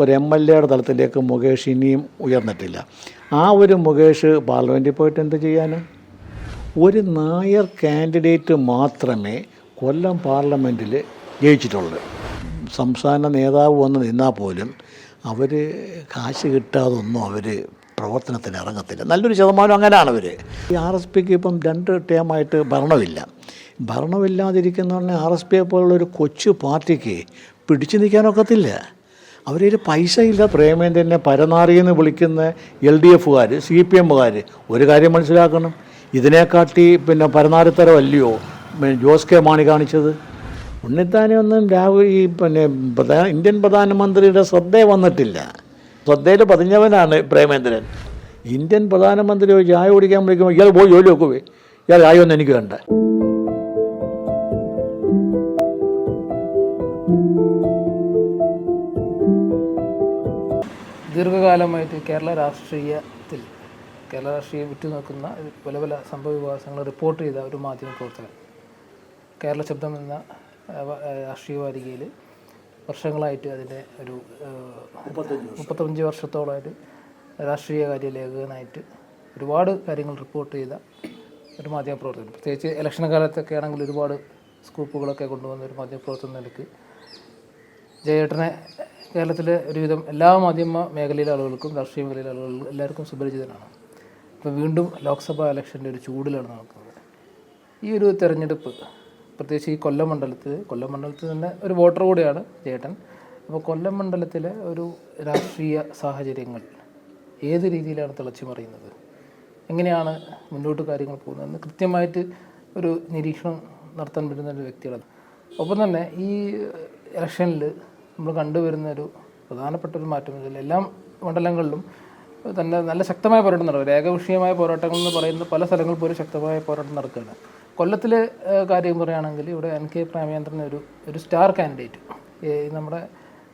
ഒരു M L എയുടെ തലത്തിലേക്ക് മുകേഷ് ഇനിയും ഉയർന്നിട്ടില്ല. ആ ഒരു മുകേഷ് പാർലമെന്റിൽ പോയിട്ട് എന്ത് ചെയ്യാൻ ഒരു നായർ കാൻഡിഡേറ്റ് മാത്രമേ കൊല്ലം പാർലമെന്റിൽ ജയിച്ചിട്ടുള്ളൂ. സംസ്ഥാന നേതാവ് വന്ന് നിന്നാൽ പോലും അവർ കാശ് കിട്ടാതൊന്നും അവർ പ്രവർത്തനത്തിന് ഇറങ്ങത്തില്ല. നല്ലൊരു ശതമാനം അങ്ങനെയാണ് അവർ ഈ ആർ എസ് പിക്ക് ഇപ്പം രണ്ട് ടേമായിട്ട് ഭരണമില്ല. ഭരണമില്ലാതിരിക്കുന്ന ആർ എസ് പിയെ പോലുള്ള ഒരു കൊച്ചു പാർട്ടിക്ക് പിടിച്ചു നിൽക്കാനൊക്കത്തില്ല അവരൊരു പൈസ ഇല്ല പ്രേമേന്ദ്രനെ പരനാറിയെന്ന് വിളിക്കുന്ന എൽ ഡി എഫുകാർ സി പി എമ്മുകാർ ഒരു കാര്യം മനസ്സിലാക്കണം. ഇതിനെക്കാട്ടി പിന്നെ പരനാറിത്തരമല്ലയോ ജോസ് കെ മാണി കാണിച്ചത്. ഉണ്ണിത്താനെ ഒന്നും രാഹുൽ ഈ പിന്നെ ഇന്ത്യൻ പ്രധാനമന്ത്രിയുടെ ശ്രദ്ധ വന്നിട്ടില്ല. ശ്രദ്ധയിൽ പതിഞ്ഞവനാണ് പ്രേമേന്ദ്രൻ. ഇന്ത്യൻ പ്രധാനമന്ത്രി ചായ കുടിക്കാൻ വിളിക്കുമ്പോൾ ഇയാൾ പോയി ജോലി നോക്കുവേ. ഇയാൾ ചായ ഒന്നും എനിക്ക് വേണ്ട. ദീർഘകാലമായിട്ട് കേരള രാഷ്ട്രീയത്തിൽ കേരള രാഷ്ട്രീയം ഉറ്റുനോക്കുന്ന പല പല സംഭവ വികാസങ്ങൾ റിപ്പോർട്ട് ചെയ്ത ഒരു മാധ്യമ പ്രവർത്തകൻ. കേരള ശബ്ദം എന്ന രാഷ്ട്രീയ വാരികയിൽ വർഷങ്ങളായിട്ട് അതിന്റെ ഒരു മുപ്പത്തഞ്ച് വർഷത്തോളമായിട്ട് രാഷ്ട്രീയ കാര്യ ലേഖകനായിട്ട് ഒരുപാട് കാര്യങ്ങൾ റിപ്പോർട്ട് ചെയ്ത ഒരു മാധ്യമ പ്രവർത്തകൻ. പ്രത്യേകിച്ച് ഇലക്ഷൻ കാലത്തൊക്കെ ആണെങ്കിൽ ഒരുപാട് സ്കൂപ്പുകളൊക്കെ കൊണ്ടുവന്ന ഒരു മാധ്യമ പ്രവർത്തന നിലയ്ക്ക് ജയേട്ടനെ കേരളത്തിലെ ഒരുവിധം എല്ലാ മാധ്യമ മേഖലയിലെ ആളുകൾക്കും രാഷ്ട്രീയ മേഖലയിലെ ആളുകൾക്കും എല്ലാവർക്കും സുപരിചിതനാണ്. ഇപ്പോൾ വീണ്ടും ലോക്സഭാ ഇലക്ഷന്റെ ഒരു ചൂടിലാണ് നടക്കുന്നത്. ഈ ഒരു തെരഞ്ഞെടുപ്പ് പ്രത്യേകിച്ച് ഈ കൊല്ലം മണ്ഡലത്തിൽ കൊല്ലം മണ്ഡലത്തിൽ തന്നെ ഒരു വോട്ടർ കൂടിയാണ് ചേട്ടൻ അപ്പോൾ കൊല്ലം മണ്ഡലത്തിലെ ഒരു രാഷ്ട്രീയ സാഹചര്യങ്ങൾ ഏത് രീതിയിലാണ് തിളച്ചു മറിയുന്നത്? എങ്ങനെയാണ് മുന്നോട്ട് കാര്യങ്ങൾ പോകുന്നതെന്ന് കൃത്യമായിട്ട് ഒരു നിരീക്ഷണം നടത്താൻ പറ്റുന്ന ഒരു വ്യക്തികളാണ് ഒപ്പം തന്നെ ഈ ഇലക്ഷനിൽ നമ്മൾ കണ്ടുവരുന്ന ഒരു പ്രധാനപ്പെട്ട ഒരു മാറ്റം ഇതിൽ എല്ലാ മണ്ഡലങ്ങളിലും തന്നെ നല്ല ശക്തമായ പോരാട്ടം നടക്കും. ഏകവിഷയമായ പോരാട്ടങ്ങൾ എന്ന് പറയുന്ന പല സ്ഥലങ്ങളിൽ പോലും ശക്തമായ പോരാട്ടം നടക്കുകയാണ്. കൊല്ലത്തിലെ കാര്യം പറയുകയാണെങ്കിൽ ഇവിടെ എൻ കെ പ്രേമചന്ദ്രൻ ഒരു ഒരു സ്റ്റാർ കാൻഡിഡേറ്റ്. നമ്മുടെ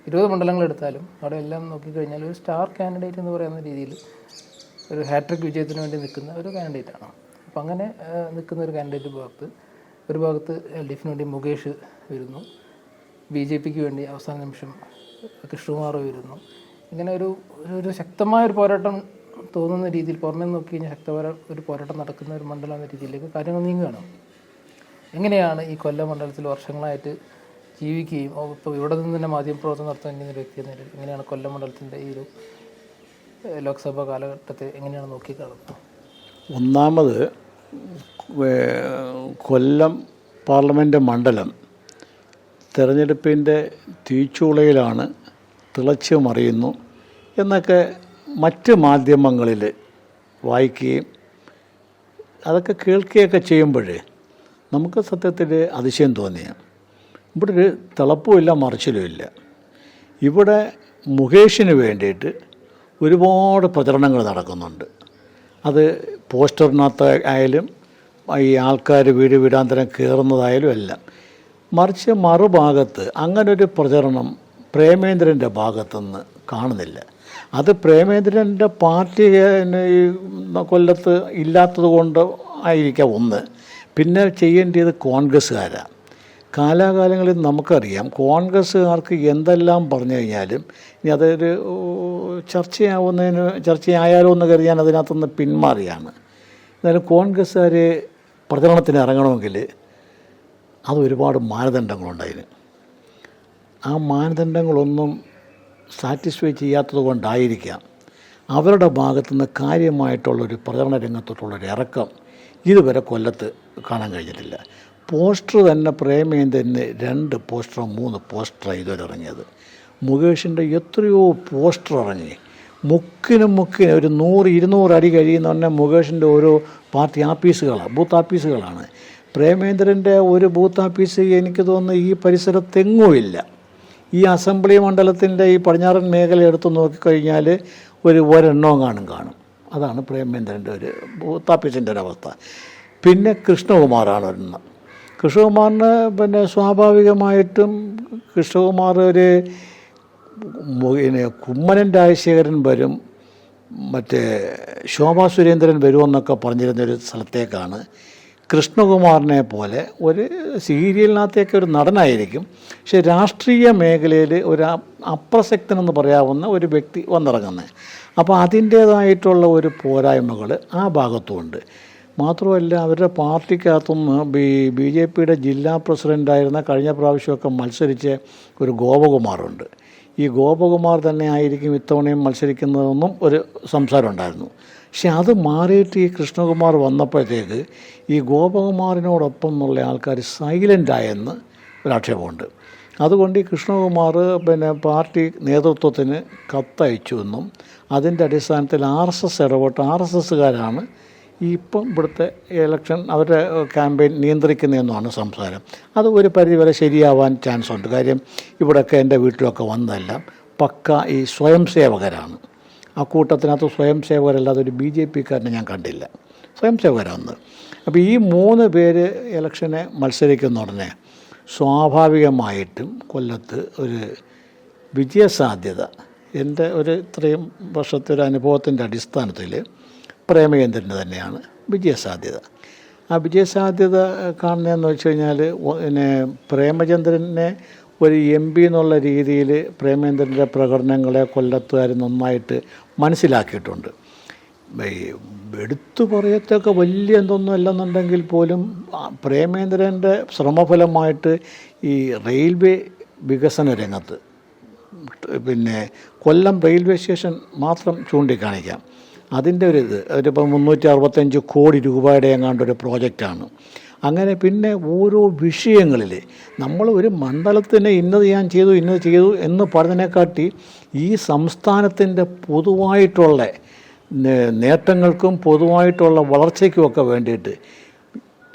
ഇരുപത് മണ്ഡലങ്ങൾ എടുത്താലും അവിടെ എല്ലാം നോക്കിക്കഴിഞ്ഞാൽ ഒരു സ്റ്റാർ കാൻഡിഡേറ്റ് എന്ന് പറയുന്ന രീതിയിൽ ഒരു ഹാട്രിക് വിജയത്തിന് വേണ്ടി നിൽക്കുന്ന ഒരു കാൻഡിഡേറ്റാണ് അപ്പം അങ്ങനെ നിൽക്കുന്ന ഒരു കാൻഡിഡേറ്റ് ഭാഗത്ത് ഒരു ഭാഗത്ത് എൽ ഡി എഫിന് വേണ്ടി മുകേഷ് വരുന്നു. ബി ജെ പിക്ക് വേണ്ടി അവസാന നിമിഷം കൃഷ്ണകുമാർ വരുന്നു ഇങ്ങനെ ഒരു ഒരു- ശക്തമായ ഒരു പോരാട്ടം തോന്നുന്ന രീതിയിൽ പുറമേ നോക്കി കഴിഞ്ഞാൽ ശക്തമായ ഒരു പോരാട്ടം നടക്കുന്ന ഒരു മണ്ഡലം എന്ന രീതിയിലേക്ക് കാര്യങ്ങൾ നീങ്ങുകയാണ്. എങ്ങനെയാണ് ഈ കൊല്ലം മണ്ഡലത്തിൽ വർഷങ്ങളായിട്ട് ജീവിക്കുകയും ഇപ്പോൾ ഇവിടെ നിന്ന് തന്നെ മാധ്യമപ്രവർത്തനം നടത്താൻ കഴിയുന്ന ഒരു വ്യക്തി എന്ന എങ്ങനെയാണ് കൊല്ലം മണ്ഡലത്തിന്റെ ഈ ഒരു ലോക്സഭാ കാലഘട്ടത്തെ എങ്ങനെയാണ് നോക്കിക്കാണുന്നത്? ഒന്നാമത് കൊല്ലം പാർലമെന്റ് മണ്ഡലം തെരഞ്ഞെടുപ്പിന്റെ തീച്ചൂളയിലാണ് തിളച്ചു മറിയുന്നു എന്നൊക്കെ മറ്റ് മാധ്യമങ്ങളിൽ വായിക്കുകയും അതൊക്കെ കേൾക്കുകയൊക്കെ ചെയ്യുമ്പോൾ നമുക്ക് സത്യത്തിൽ അതിശയം തോന്നിയ ഇവിടെ ഒരു തിളപ്പുമില്ല മറിച്ചിലുമില്ല. ഇവിടെ മുകേഷിന് വേണ്ടിയിട്ട് ഒരുപാട് പ്രചരണങ്ങൾ നടക്കുന്നുണ്ട്. അത് പോസ്റ്ററിനകത്ത് ആയാലും ഈ ആൾക്കാർ വീട് വീടാന്തരം കയറുന്നതായാലും എല്ലാം. മറിച്ച് മറുഭാഗത്ത് അങ്ങനൊരു പ്രചരണം പ്രേമേന്ദ്രന്റെ ഭാഗത്തുനിന്ന് കാണുന്നില്ല. അത് പ്രേമേന്ദ്രന്റെ പാർട്ടി കൊല്ലത്ത് ഇല്ലാത്തത് കൊണ്ട് ആയിരിക്കാം ഒന്ന്. പിന്നെ ചെയ്യേണ്ടത് കോൺഗ്രസ്സുകാരാണ് കാലാകാലങ്ങളിൽ നമുക്കറിയാം കോൺഗ്രസ്സുകാർക്ക് എന്തെല്ലാം പറഞ്ഞു കഴിഞ്ഞാലും ഇനി അതൊരു ചർച്ചയാവുന്നതിന് ചർച്ചയായാലോ എന്ന് കരുതി ഞാൻ അതിനകത്തുനിന്ന് പിന്മാറിയാണ്. എന്നാലും കോൺഗ്രസ്സുകാർ പ്രചരണത്തിന് ഇറങ്ങണമെങ്കിൽ അത് ഒരുപാട് അതിന് ആ മാനദണ്ഡങ്ങളൊന്നും സാറ്റിസ്ഫൈ ചെയ്യാത്തത് കൊണ്ടായിരിക്കാം അവരുടെ ഭാഗത്തുനിന്ന് കാര്യമായിട്ടുള്ളൊരു പ്രചരണ രംഗത്തോട്ടുള്ളൊരു ഇറക്കം ഇതുവരെ കൊല്ലത്ത് കാണാൻ കഴിഞ്ഞിട്ടില്ല. പോസ്റ്റർ തന്നെ പ്രേമേന്ദ്രന് രണ്ട് പോസ്റ്ററോ മൂന്ന് പോസ്റ്ററാണ് ഇതുവരെ ഇറങ്ങിയത്. മുകേഷിന്റെ എത്രയോ പോസ്റ്റർ ഇറങ്ങി. മുക്കിനും മുക്കിനും ഒരു നൂറ് ഇരുന്നൂറ് അടി കഴിയുന്ന തന്നെ മുകേഷിന്റെ ഓരോ പാർട്ടി ആപ്പീസുകളാണ് ബൂത്ത് ആഫീസുകളാണ്. പ്രേമേന്ദ്രന്റെ ഒരു ബൂത്ത് ആഫീസ് എനിക്ക് തോന്നുന്നു ഈ പരിസരത്തെങ്ങുമില്ല ഈ അസംബ്ലി മണ്ഡലത്തിന്റെ ഈ പടിഞ്ഞാറൻ മേഖല എടുത്ത് നോക്കിക്കഴിഞ്ഞാൽ ഒരു ഒരെണ്ണവും കാണും കാണും. അതാണ് പ്രേമേന്ദ്രന്റെ ഒരു ബൂത്ത് ഓഫീസിന്റെ ഒരു അവസ്ഥ. പിന്നെ കൃഷ്ണകുമാറാണ് ഒരെണ്ണം. കൃഷ്ണകുമാറിന് പിന്നെ സ്വാഭാവികമായിട്ടും കൃഷ്ണകുമാർ ഒരു പിന്നെ കുമ്മനൻ രാജശേഖരൻ വരും മറ്റേ ശോഭാ സുരേന്ദ്രൻ വരുമെന്നൊക്കെ പറഞ്ഞിരുന്നൊരു സ്ഥലത്തേക്കാണ് കൃഷ്ണകുമാറിനെ പോലെ ഒരു സീരിയലിനകത്തേക്ക് ഒരു നടനായിരിക്കും. പക്ഷെ രാഷ്ട്രീയ മേഖലയിൽ ഒരു അപ്രസക്തനെന്ന് പറയാവുന്ന ഒരു വ്യക്തി വന്നിറങ്ങുന്നത്. അപ്പോൾ അതിന്റേതായിട്ടുള്ള ഒരു പോരായ്മകൾ ആ ഭാഗത്തുമുണ്ട് മാത്രമല്ല അവരുടെ പാർട്ടിക്കകത്തുനിന്ന് ബി ബി ജെ പിയുടെ ജില്ലാ പ്രസിഡന്റായിരുന്ന കഴിഞ്ഞ പ്രാവശ്യമൊക്കെ മത്സരിച്ച ഒരു ഗോപകുമാറുണ്ട്. ഈ ഗോപകുമാർ തന്നെ ആയിരിക്കും ഇത്തവണയും മത്സരിക്കുന്നതെന്നും ഒരു സംസാരം ഉണ്ടായിരുന്നു പക്ഷെ അത് മാറിയിട്ട് ഈ കൃഷ്ണകുമാർ വന്നപ്പോഴത്തേക്ക് ഈ ഗോപകുമാറിനോടൊപ്പം എന്നുള്ള ആൾക്കാർ സൈലന്റ് ആയെന്ന് ഒരാക്ഷേപമുണ്ട്. അതുകൊണ്ട് ഈ കൃഷ്ണകുമാർ പിന്നെ പാർട്ടി നേതൃത്വത്തിന് കത്തയച്ചു എന്നും അതിന്റെ അടിസ്ഥാനത്തിൽ ആർ എസ് എസ് ഇടപെട്ട് ആർ എസ് എസ്സുകാരാണ് ഇപ്പം ഇവിടുത്തെ ഇലക്ഷൻ അവരുടെ ക്യാമ്പയിൻ നിയന്ത്രിക്കുന്നതെന്നാണ് സംസാരം. അത് ഒരു പരിധിവരെ ശരിയാവാൻ ചാൻസ് ഉണ്ട് കാര്യം ഇവിടെയൊക്കെ എന്റെ വീട്ടിലൊക്കെ വന്നതെല്ലാം പക്ക ഈ സ്വയം സേവകരാണ് ആ കൂട്ടത്തിനകത്ത് സ്വയം സേവകരല്ലാതെ ഒരു ബി ജെ പിക്കാരനെ ഞാൻ കണ്ടില്ല. സ്വയം സേവകരാണ് അപ്പോൾ ഈ മൂന്ന് പേര് ഇലക്ഷനെ മത്സരിക്കുന്ന ഉടനെ സ്വാഭാവികമായിട്ടും കൊല്ലത്ത് ഒരു വിജയസാധ്യത എന്റെ ഒരു ഇത്രയും വർഷത്തെ ഒരു അനുഭവത്തിന്റെ അടിസ്ഥാനത്തിൽ പ്രേമകേന്ദ്രന് തന്നെയാണ് വിജയസാധ്യത. ആ വിജയസാധ്യത കാണുന്നതെന്ന് വെച്ച് കഴിഞ്ഞാൽ പിന്നെ പ്രേമചന്ദ്രനെ ഒരു എം പി എന്നുള്ള രീതിയിൽ പ്രേമചന്ദ്രന്റെ പ്രകടനങ്ങളെ കൊല്ലത്തുകാർ നന്നായിട്ട് മനസ്സിലാക്കിയിട്ടുണ്ട്. ഈ എടുത്തു പറയത്തൊക്കെ വലിയ എന്തൊന്നും അല്ലെന്നുണ്ടെങ്കിൽ പോലും പ്രേമേന്ദ്രന്റെ ശ്രമഫലമായിട്ട് ഈ റെയിൽവേ വികസന രംഗത്ത് പിന്നെ കൊല്ലം റെയിൽവേ സ്റ്റേഷൻ മാത്രം ചൂണ്ടിക്കാണിക്കാം. അതിന്റെ ഒരു ഇത് ഒരിപ്പോൾ മുന്നൂറ്റി അറുപത്തഞ്ച് കോടി രൂപയുടെ എങ്ങാണ്ട് ഒരു പ്രോജക്റ്റാണ്. അങ്ങനെ പിന്നെ ഓരോ വിഷയങ്ങളിൽ നമ്മൾ ഒരു മണ്ഡലത്തിന് ഇന്നത് ഞാൻ ചെയ്തു ഇന്നത് ചെയ്തു എന്ന് പറഞ്ഞതിനെക്കാട്ടി ഈ സംസ്ഥാനത്തിന്റെ പൊതുവായിട്ടുള്ള നേട്ടങ്ങൾക്കും പൊതുവായിട്ടുള്ള വളർച്ചയ്ക്കുമൊക്കെ വേണ്ടിയിട്ട്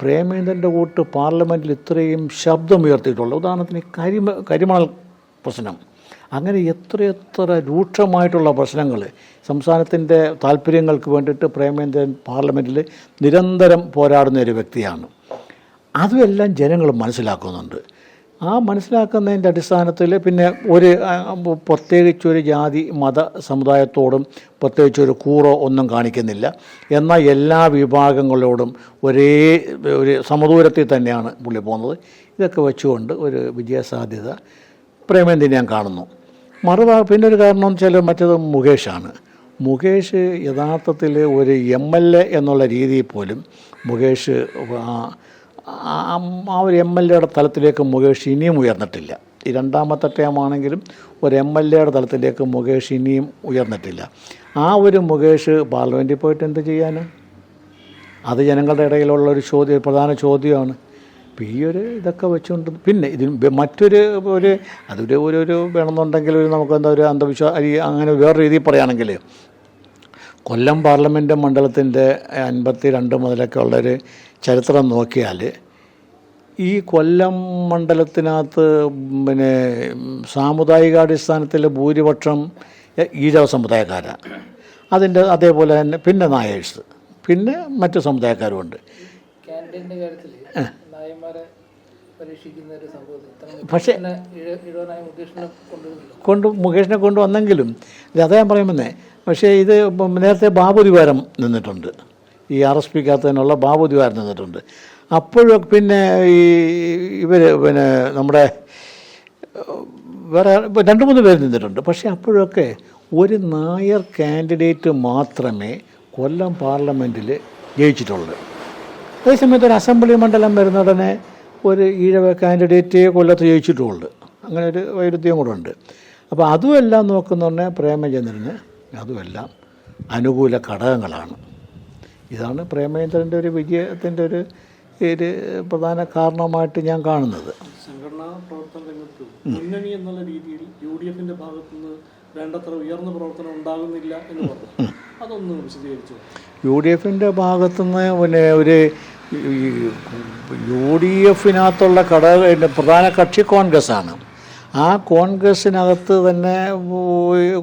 പ്രേമേന്ദ്രന്റെ കൂട്ട് പാർലമെന്റിൽ ഇത്രയും ശബ്ദമുയർത്തിയിട്ടുള്ള ഉദാഹരണത്തിന് കരിമ കരിമണൽ പ്രശ്നം. അങ്ങനെ എത്രയെത്ര രൂക്ഷമായിട്ടുള്ള പ്രശ്നങ്ങൾ സംസ്ഥാനത്തിന്റെ താല്പര്യങ്ങൾക്ക് വേണ്ടിയിട്ട് പ്രേമേന്ദ്രൻ പാർലമെന്റിൽ നിരന്തരം പോരാടുന്ന ഒരു വ്യക്തിയാണ്. അതുമെല്ലാം ജനങ്ങൾ മനസ്സിലാക്കുന്നുണ്ട്. ആ മനസ്സിലാക്കുന്നതിന്റെ അടിസ്ഥാനത്തിൽ പിന്നെ ഒരു പ്രത്യേകിച്ചൊരു ജാതി മത സമുദായത്തോടും പ്രത്യേകിച്ചൊരു കൂറോ ഒന്നും കാണിക്കുന്നില്ല. എന്നാൽ എല്ലാ വിഭാഗങ്ങളോടും ഒരേ ഒരു സമദൂരത്തിൽ തന്നെയാണ് പുള്ളി പോകുന്നത്. ഇതൊക്കെ വെച്ചുകൊണ്ട് ഒരു വിജയസാധ്യത പ്രേമേന്ദ്രൻ ഞാൻ കാണുന്നു. മറുഭാഗം പിന്നെ ഒരു കാരണം എന്ന് വെച്ചാൽ മറ്റേത് മുകേഷാണ്. മുകേഷ് യഥാർത്ഥത്തിൽ ഒരു എം എൽ എ എന്നുള്ള രീതിയിൽ പോലും മുകേഷ് ആ- ഒരു എം എൽ എയുടെ തലത്തിലേക്ക് മുകേഷ് ഇനിയും ഉയർന്നിട്ടില്ല. ഈ രണ്ടാമത്തെ ടേമാണെങ്കിലും ഒരു എം എൽ എയുടെ തലത്തിലേക്ക് മുകേഷ് ഇനിയും ഉയർന്നിട്ടില്ല. ആ ഒരു മുകേഷ് പാർലമെന്റിൽ പോയിട്ട് എന്ത് ചെയ്യാൻ അത് ജനങ്ങളുടെ ഇടയിലുള്ള ഒരു ചോദ്യം പ്രധാന ചോദ്യമാണ്. അപ്പോൾ ഈ ഒരു ഇതൊക്കെ വെച്ചുകൊണ്ട് പിന്നെ ഇതിന് മറ്റൊരു ഒരു അതൊരു ഒരു ഒരു വേണമെന്നുണ്ടെങ്കിൽ ഒരു നമുക്ക് എന്താ ഒരു അന്ധവിശ്വാസ അങ്ങനെ വേറെ രീതിയിൽ പറയുകയാണെങ്കിൽ കൊല്ലം പാർലമെന്റ് മണ്ഡലത്തിന്റെ അൻപത്തി രണ്ട് മുതലൊക്കെ ഉള്ളൊരു ചരിത്രം നോക്കിയാൽ ഈ കൊല്ലം മണ്ഡലത്തിനകത്ത് പിന്നെ സാമുദായികാടിസ്ഥാനത്തിൽ ഭൂരിപക്ഷം ഈഴവ സമുദായക്കാരാണ് അതിന്റെ അതേപോലെ തന്നെ പിന്നെ നായേഴ്സ് പിന്നെ മറ്റു സമുദായക്കാരുമുണ്ട്. പക്ഷേ കൊണ്ട് മുകേഷിനെ കൊണ്ടുവന്നെങ്കിലും ഇത് അതേ ഞാൻ പറയുമെന്നേ പക്ഷേ ഇത് നേരത്തെ ബാബു ദിവാരം നിന്നിട്ടുണ്ട്. ഈ ആർ എസ് പിക്കകത്തതിനുള്ള ബാബു ദിവാർ നിന്നിട്ടുണ്ട് അപ്പോഴും പിന്നെ ഈ ഇവർ പിന്നെ നമ്മുടെ വേറെ രണ്ട് മൂന്ന് പേര് നിന്നിട്ടുണ്ട്. പക്ഷേ അപ്പോഴൊക്കെ ഒരു നായർ കാൻഡിഡേറ്റ് മാത്രമേ കൊല്ലം പാർലമെന്റിൽ ജയിച്ചിട്ടുള്ളൂ. അതേസമയത്ത് ഒരു അസംബ്ലി മണ്ഡലം വരുന്ന ഉടനെ ഒരു ഈഴവ കാൻഡിഡേറ്റേ കൊല്ലത്ത് ജയിച്ചിട്ടുള്ളൂ. അങ്ങനെ ഒരു വൈരുദ്ധ്യം കൂടെ ഉണ്ട്. അപ്പോൾ അതുമെല്ലാം നോക്കുന്നുണ്ടെങ്കിൽ പ്രേമചന്ദ്രന് അതുമെല്ലാം അനുകൂല ഘടകങ്ങളാണ്. ഇതാണ് പ്രേമചന്ദ്രന്റെ ഒരു വിജയത്തിന്റെ ഒരു ഒരു പ്രധാന കാരണമായിട്ട് ഞാൻ കാണുന്നത്. സംഘടനാ പ്രവർത്തന രംഗത്ത് മുന്നണി എന്നുള്ള രീതിയിൽ യു ഡി എഫിന്റെ ഭാഗത്തുനിന്ന് വേണ്ടത്ര ഉയർന്ന പ്രവർത്തനം ഉണ്ടാകുന്നില്ല എന്ന് പറഞ്ഞു. അതൊന്ന് വിശദീകരിച്ചു? യു ഡി എഫിന്റെ ഭാഗത്തുനിന്ന് പിന്നെ ഒരു യു ഡി എഫിനകത്തുള്ള ഘടക പ്രധാന കക്ഷി കോൺഗ്രസ്സാണ് ആ കോൺഗ്രസ്സിനകത്ത് തന്നെ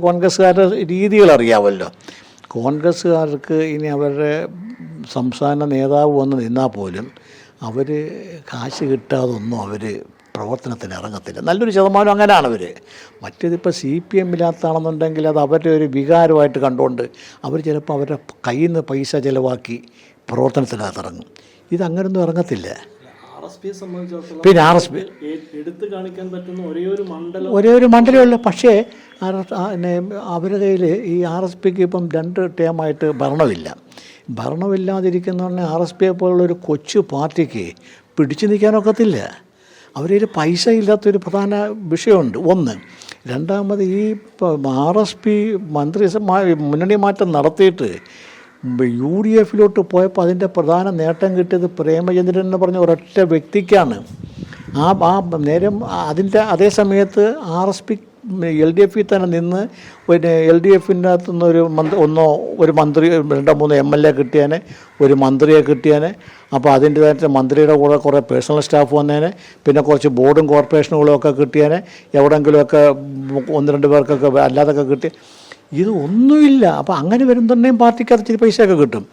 കോൺഗ്രസ്സുകാരുടെ രീതികൾ അറിയാമല്ലോ കോൺഗ്രസ്സുകാർക്ക് ഇനി അവരുടെ സംസ്ഥാന നേതാവ് വന്ന് നിന്നാൽ പോലും അവർ കാശ് കിട്ടാതൊന്നും അവർ പ്രവർത്തനത്തിന് ഇറങ്ങത്തില്ല. നല്ലൊരു ശതമാനം അങ്ങനെയാണ് അവർ മറ്റേതിപ്പോൾ സി പി എമ്മിനകത്താണെന്നുണ്ടെങ്കിൽ അത് അവരുടെ ഒരു വികാരമായിട്ട് കണ്ടുകൊണ്ട് അവർ ചിലപ്പോൾ അവരുടെ കയ്യിൽ നിന്ന് പൈസ ചിലവാക്കി പ്രവർത്തനത്തിനകത്ത് ഇറങ്ങും ഇതങ്ങനൊന്നും ഇറങ്ങത്തില്ല ആർ എസ് പിയെ സംബന്ധിച്ചിടത്തോളം പിന്നെ ആർ എസ് പി എടുത്തു കാണിക്കാൻ പറ്റുന്ന ഒരേ ഒരു മണ്ഡലം ഒരേ ഒരു മണ്ഡലമുള്ള പക്ഷേ ആർ എസ് പിന്നെ അവരുടെ കയ്യിൽ ഈ ആർ എസ് പിക്ക് ഇപ്പം രണ്ട് ടേമായിട്ട് ഭരണമില്ല. ഭരണമില്ലാതിരിക്കുന്ന ആർ എസ് പിയെ പോലുള്ള ഒരു കൊച്ചു പാർട്ടിക്ക് പിടിച്ചു നിൽക്കാനൊക്കത്തില്ല അവരിൽ പൈസ ഇല്ലാത്തൊരു പ്രധാന വിഷയമുണ്ട്. ഒന്ന് രണ്ടാമത് ഈ ആർ എസ് പി മന്ത്രി മുന്നണി മാറ്റം നടത്തിയിട്ട് യു ഡി എഫിലോട്ട് പോയപ്പോൾ അതിന്റെ പ്രധാന നേട്ടം കിട്ടിയത് പ്രേമചന്ദ്രൻ എന്ന് പറഞ്ഞ ഒരൊറ്റ വ്യക്തിക്കാണ്. ആ ആ നേരം അതിന്റെ അതേ സമയത്ത് R S P L D എഫിൽ തന്നെ നിന്ന് പിന്നെ എൽ ഡി എഫിന്റെ അകത്തുനിന്ന് ഒരു മന്ത്രി ഒന്നോ ഒരു മന്ത്രി രണ്ടോ മൂന്നോ എം എൽ എ കിട്ടിയാനെ ഒരു മന്ത്രിയെ കിട്ടിയാനെ. അപ്പോൾ അതിന്റേതായിട്ട് മന്ത്രിയുടെ കൂടെ കുറേ പേഴ്സണൽ സ്റ്റാഫ് വന്നേനെ പിന്നെ കുറച്ച് ബോർഡും കോർപ്പറേഷനുകളും ഒക്കെ കിട്ടിയാനെ. എവിടെയെങ്കിലുമൊക്കെ ഒന്ന് രണ്ട് പേർക്കൊക്കെ അല്ലാതൊക്കെ കിട്ടി. ഇത് ഒന്നുമില്ല അപ്പോൾ അങ്ങനെ പാർട്ടിക്ക് അത് ഇച്ചിരി പൈസയൊക്കെ കിട്ടും.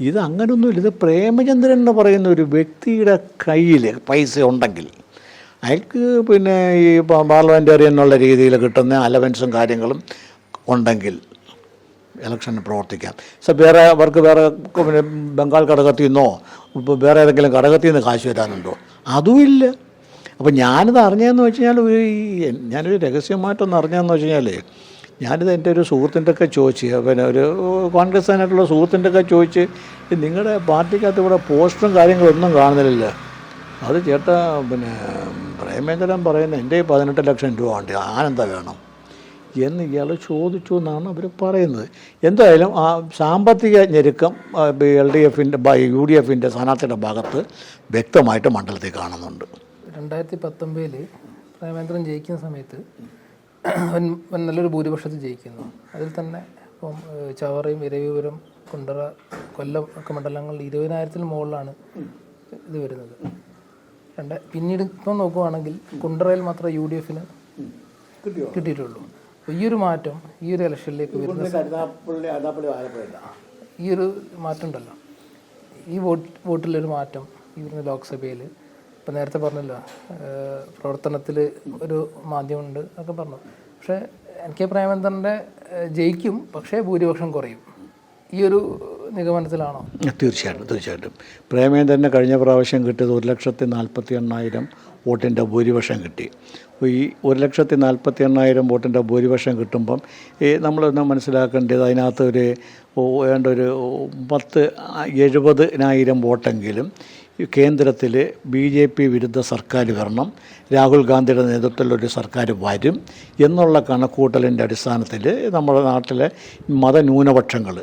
ഇത് അങ്ങനൊന്നുമില്ല. ഇത് പ്രേമചന്ദ്രൻ എന്ന് പറയുന്ന ഒരു വ്യക്തിയുടെ കയ്യിൽ പൈസ ഉണ്ടെങ്കിൽ അയാൾക്ക് പിന്നെ ഈ പാർലമെന്റേറിയൻ എന്നുള്ള രീതിയിൽ കിട്ടുന്ന അലവൻസും കാര്യങ്ങളും ഉണ്ടെങ്കിൽ ഇലക്ഷന് പ്രവർത്തിക്കാം. സോ വേറെ അവർക്ക് വേറെ പിന്നെ ബംഗാൾ ഘടകത്തിൽ നിന്നോ ഇപ്പോൾ വേറെ ഏതെങ്കിലും ഘടകത്തിൽ നിന്ന് കാശ് വരാനുണ്ടോ? അതുമില്ല. അപ്പോൾ ഞാനിത് അറിഞ്ഞതെന്ന് വെച്ച് കഴിഞ്ഞാൽ ഞാനൊരു രഹസ്യമായിട്ടൊന്ന് അറിഞ്ഞതെന്ന് വെച്ച് കഴിഞ്ഞാൽ ഞാനിത് എന്റെ ഒരു സുഹൃത്തിന്റെ ഒക്കെ ചോദിച്ച് പിന്നെ ഒരു കോൺഗ്രസ്സായിട്ടുള്ള സുഹൃത്തിന്റെ ഒക്കെ ചോദിച്ച് "ഇത് നിങ്ങളുടെ പാർട്ടിക്കകത്ത് ഇവിടെ പോസ്റ്ററും കാര്യങ്ങളൊന്നും കാണുന്നില്ല. അത് ചേട്ടാ പിന്നെ പ്രേമേന്ദ്രൻ പറയുന്ന എന്റെ പതിനെട്ട് ലക്ഷം രൂപ ഉണ്ട് ആനന്ദ വേണം? എന്ന് ഇയാൾ ചോദിച്ചു എന്നാണ് അവർ പറയുന്നത്. എന്തായാലും ആ സാമ്പത്തിക ഞെരുക്കം എൽ ഡി എഫിന്റെ യു ഡി എഫിന്റെ സ്ഥാനാർത്ഥിയുടെ ഭാഗത്ത് വ്യക്തമായിട്ട് മണ്ഡലത്തിൽ കാണുന്നുണ്ട്. രണ്ടായിരത്തി പത്തൊമ്പതിൽ പ്രേമേന്ദ്രൻ ജയിക്കുന്ന സമയത്ത് അവൻ നല്ലൊരു ഭൂരിപക്ഷത്തിൽ ജയിക്കുന്നു. അതിൽ തന്നെ ഇപ്പം ചവറയും ഇരവിപുരം കുണ്ടറ കൊല്ലം ഒക്കെ മണ്ഡലങ്ങളിൽ ഇരുപതിനായിരത്തിന് മുകളിലാണ് ഇത് വരുന്നത്. രണ്ട് പിന്നീട് ഇപ്പം നോക്കുവാണെങ്കിൽ കുണ്ടറയിൽ മാത്രമേ യു ഡി എഫിന് കിട്ടിയിട്ടുള്ളൂ. അപ്പോൾ ഈ ഒരു മാറ്റം ഈ ഒരു ഇലക്ഷനിലേക്ക് വരുന്ന ഈ ഒരു മാറ്റം ഉണ്ടല്ലോ. ഈ വോട്ട് വോട്ടിലൊരു മാറ്റം ഈ വരുന്ന ലോക്സഭയിൽ ഇപ്പം നേരത്തെ പറഞ്ഞല്ലോ പ്രവർത്തനത്തിൽ ഒരു മാധ്യമമുണ്ട് എന്നൊക്കെ പറഞ്ഞു. പക്ഷേ എൻ കെ പ്രേമചന്ദ്രന്റെ ജയിക്കും പക്ഷേ ഭൂരിപക്ഷം കുറയും. ഈ ഒരു നിഗമനത്തിലാണോ? തീർച്ചയായിട്ടും തീർച്ചയായിട്ടും. പ്രേമേന്ദ്രന് കഴിഞ്ഞ പ്രാവശ്യം കിട്ടിയത് ഒരു ലക്ഷത്തി നാൽപ്പത്തി എണ്ണായിരം വോട്ടിന്റെ ഭൂരിപക്ഷം കിട്ടി. ഈ ഒരു ലക്ഷത്തി നാൽപ്പത്തി എണ്ണായിരം വോട്ടിന്റെ ഭൂരിപക്ഷം കിട്ടുമ്പം ഈ നമ്മളൊന്ന് മനസ്സിലാക്കേണ്ടത് അതിനകത്ത് ഒരു ഏതാണ്ട് ഒരു പത്ത് എഴുപതിനായിരം വോട്ടെങ്കിലും കേന്ദ്രത്തിൽ ബി ജെ പി വിരുദ്ധ സർക്കാർ വരണം രാഹുൽ ഗാന്ധിയുടെ നേതൃത്വത്തിലൊരു സർക്കാർ വരും എന്നുള്ള കണക്കൂട്ടലിന്റെ അടിസ്ഥാനത്തിൽ നമ്മുടെ നാട്ടിലെ മതന്യൂനപക്ഷങ്ങൾ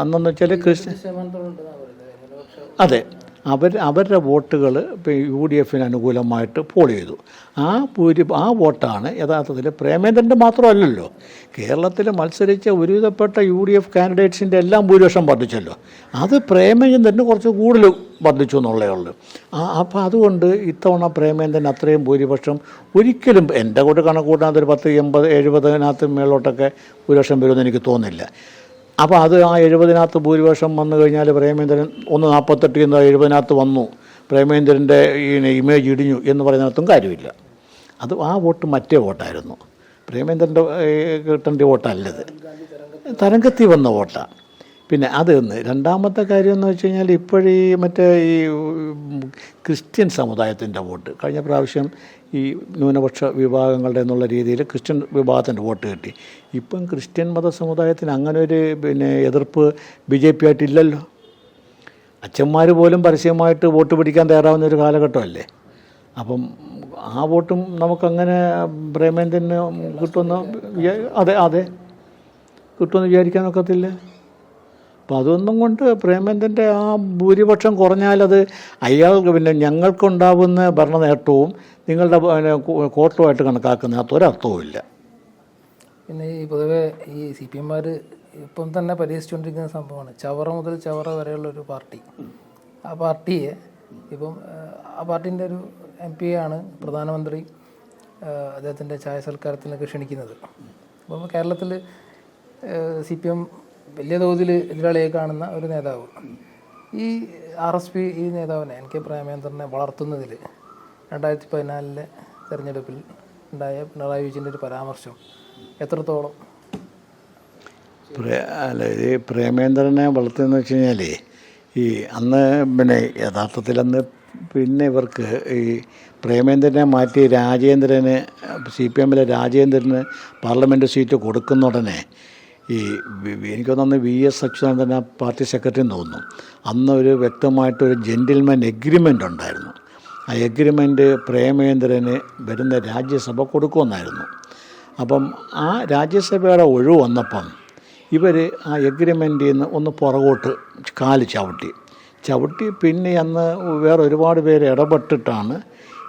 അന്നെന്ന് വെച്ചാൽ ക്രിസ്ത്യൻ അതെ. അവർ അവരുടെ വോട്ടുകൾ യു ഡി എഫിന് അനുകൂലമായിട്ട് പോൾ ചെയ്തു. ആ ഭൂരി ആ വോട്ടാണ് യഥാർത്ഥത്തിൽ പ്രേമേന്ദ്രന്റെ മാത്രമല്ലല്ലോ. കേരളത്തിൽ മത്സരിച്ച ഒരുവിധപ്പെട്ട യു ഡി എഫ് കാൻഡിഡേറ്റ്സിന്റെ എല്ലാം ഭൂരിപക്ഷം വർദ്ധിച്ചല്ലോ. അത് പ്രേമചന്ദ്രന് കുറച്ച് കൂടുതൽ വർദ്ധിച്ചു എന്നുള്ളേ ഉള്ളൂ. അപ്പോൾ അതുകൊണ്ട് ഇത്തവണ പ്രേമേന്ദ്രൻ അത്രയും ഭൂരിപക്ഷം ഒരിക്കലും എന്റെ കൂടെ കണക്ക് കൂട്ടാത്ത ഒരു പത്ത് എൺപത് എഴുപതിനകത്ത് മേളോട്ടൊക്കെ ഭൂരിപക്ഷം വരുമെന്ന് എനിക്ക് തോന്നുന്നില്ല. അപ്പോൾ അത് ആ എഴുപതിനകത്ത് ഭൂരിപക്ഷം വന്നു കഴിഞ്ഞാൽ പ്രേമേന്ദ്രൻ ഒന്ന് നാൽപ്പത്തെട്ട് എന്ന് എഴുപതിനകത്ത് വന്നു. പ്രേമേന്ദ്രന്റെ ഈ ഇമേജ് ഇടിഞ്ഞു എന്ന് പറയുന്നതിനകത്തും കാര്യമില്ല. അത് ആ വോട്ട് മറ്റേ വോട്ടായിരുന്നു. പ്രേമേന്ദ്രന്റെ കിട്ടേണ്ട വോട്ടല്ലത്. തരംഗത്തിൽ വന്ന വോട്ടാണ് പിന്നെ അത് ഒന്ന് രണ്ടാമത്തെ കാര്യം എന്ന് വെച്ച് കഴിഞ്ഞാൽ ഇപ്പോഴീ മറ്റേ ഈ ക്രിസ്ത്യൻ സമുദായത്തിന്റെ വോട്ട്. കഴിഞ്ഞ പ്രാവശ്യം ഈ ന്യൂനപക്ഷ വിഭാഗങ്ങളുടെ എന്നുള്ള രീതിയിൽ ക്രിസ്ത്യൻ വിഭാഗത്തിന്റെ വോട്ട് കിട്ടി. ഇപ്പം ക്രിസ്ത്യൻ മത സമുദായത്തിന് അങ്ങനെ ഒരു പിന്നെ എതിർപ്പ് ബി ജെ പി ആയിട്ടില്ലല്ലോ. അച്ഛന്മാർ പോലും പരസ്യമായിട്ട് വോട്ട് പിടിക്കാൻ തയ്യാറാവുന്ന ഒരു കാലഘട്ടമല്ലേ? അപ്പം ആ വോട്ടും നമുക്കങ്ങനെ പ്രേമേന്ദ്രന് കിട്ടുമെന്ന് അതെ അതെ. കിട്ടുമെന്ന് വിചാരിക്കാനൊക്കത്തില്ല അപ്പം അതൊന്നും കൊണ്ട് പ്രേമേന്ദ്രന്റെ ആ ഭൂരിപക്ഷം കുറഞ്ഞാലത് അയാൾക്ക് പിന്നെ ഞങ്ങൾക്കുണ്ടാവുന്ന ഭരണ നേട്ടവും നിങ്ങളുടെ പിന്നെ കണക്കാക്കുന്ന ഒരർത്ഥവുമില്ല. പിന്നെ ഈ പൊതുവെ ഈ സി പി എംമാർ ഇപ്പം തന്നെ പരിഹസിച്ചുകൊണ്ടിരിക്കുന്ന സംഭവമാണ്. ചവറ മുതൽ ചവറ വരെയുള്ള ഒരു പാർട്ടി. ആ പാർട്ടിയെ ഇപ്പം ആ പാർട്ടീന്റെ ഒരു എം പി ആണ് പ്രധാനമന്ത്രി അദ്ദേഹത്തിന്റെ ചായ സൽക്കാരത്തിനൊക്കെ ക്ഷണിക്കുന്നത്. അപ്പം കേരളത്തിൽ സി പി എം വലിയ തോതിൽ എതിരാളിയെ കാണുന്ന ഒരു നേതാവ്. ഈ ആർ എസ് പി ഈ നേതാവിനെ എൻ കെ പ്രേമേന്ദ്രനെ വളർത്തുന്നതിൽ രണ്ടായിരത്തി പതിനാലിലെ തെരഞ്ഞെടുപ്പിൽ ഉണ്ടായ പിണറായി വിജയന്റെ ഒരു പരാമർശം എത്രത്തോളം? അല്ല ഇത് പ്രേമേന്ദ്രനെ വളർത്തുന്നു വെച്ച് കഴിഞ്ഞാൽ ഈ അന്ന് പിന്നെ യഥാർത്ഥത്തിൽ അന്ന് പിന്നെ ഇവർക്ക് ഈ പ്രേമേന്ദ്രനെ മാറ്റി രാജേന്ദ്രന് സി പി എമ്മിലെ രാജേന്ദ്രന് പാർലമെന്റ് സീറ്റ് കൊടുക്കുന്ന ഉടനെ ഈ എനിക്ക് തോന്നുന്നു വി എസ് അച്യുതാനന്ദൻ ആ പാർട്ടി സെക്രട്ടറി തോന്നുന്നു. അന്ന് ഒരു വ്യക്തമായിട്ടൊരു ജെന്റിൽമാൻ എഗ്രിമെന്റ് ഉണ്ടായിരുന്നു. ആ എഗ്രിമെന്റ് പ്രേമേന്ദ്രന് വരുന്ന രാജ്യസഭ കൊടുക്കുമെന്നായിരുന്നു. അപ്പം ആ രാജ്യസഭയുടെ ഒഴിവ് വന്നപ്പം ഇവർ ആ എഗ്രിമെന്റിൽ നിന്ന് ഒന്ന് പുറകോട്ട് കാൽ ചവിട്ടി. ചവിട്ടി പിന്നെ അന്ന് വേറെ ഒരുപാട് പേര് ഇടപെട്ടിട്ടാണ്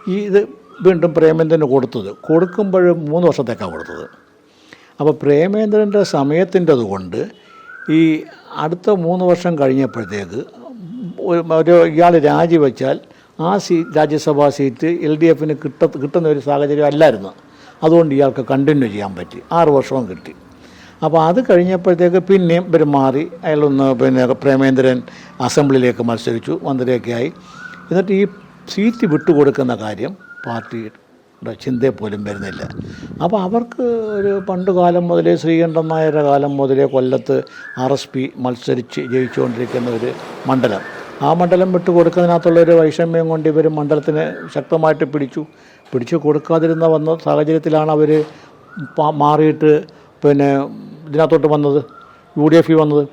ഈ ഇത് വീണ്ടും പ്രേമേന്ദ്രന് കൊടുത്തത്. കൊടുക്കുമ്പോൾ മൂന്ന് വർഷത്തേക്കാണ് കൊടുത്തത്. അപ്പോൾ പ്രേമേന്ദ്രന്റെ സമയത്തിന്റെത് കൊണ്ട് ഈ അടുത്ത മൂന്ന് വർഷം കഴിഞ്ഞപ്പോഴത്തേക്ക് ഒരു ഇയാൾ രാജിവെച്ചാൽ ആ സീ രാജ്യസഭാ സീറ്റ് എൽ ഡി എഫിന് കിട്ട കിട്ടുന്ന ഒരു സാഹചര്യം അല്ലായിരുന്നു. അതുകൊണ്ട് ഇയാൾക്ക് കണ്ടിന്യൂ ചെയ്യാൻ പറ്റി. ആറ് വർഷവും കിട്ടി. അപ്പോൾ അത് കഴിഞ്ഞപ്പോഴത്തേക്ക് പിന്നെയും ഇവർ മാറി. അയാളൊന്ന് പിന്നെ പ്രേമേന്ദ്രൻ അസംബ്ലിയിലേക്ക് മത്സരിച്ചു. മന്ത്രിയൊക്കെ ആയി. എന്നിട്ട് ഈ സീറ്റ് വിട്ടുകൊടുക്കുന്ന കാര്യം പാർട്ടിയുടെ ചിന്തയിൽ പോലും വരുന്നില്ല. അപ്പോൾ അവർക്ക് ഒരു പണ്ട് കാലം മുതലേ ശ്രീകണ്ഠൻ നായരുടെ കാലം മുതലേ കൊല്ലത്ത് ആർ എസ് പി മത്സരിച്ച് ജയിച്ചുകൊണ്ടിരിക്കുന്ന ഒരു മണ്ഡലം. ആ മണ്ഡലം വിട്ടു കൊടുക്കുന്നതിനകത്തുള്ള ഒരു വൈഷമ്യം കൊണ്ട് ഇവർ മണ്ഡലത്തിന് ശക്തമായിട്ട് പിടിച്ചു. പിടിച്ചു കൊടുക്കാതിരുന്ന വന്ന സാഹചര്യത്തിലാണ് അവർ മാറിയിട്ട് പിന്നെ ഇതിനകത്തോട്ട് വന്നത് യു ഡി എഫിൽ വന്നത്.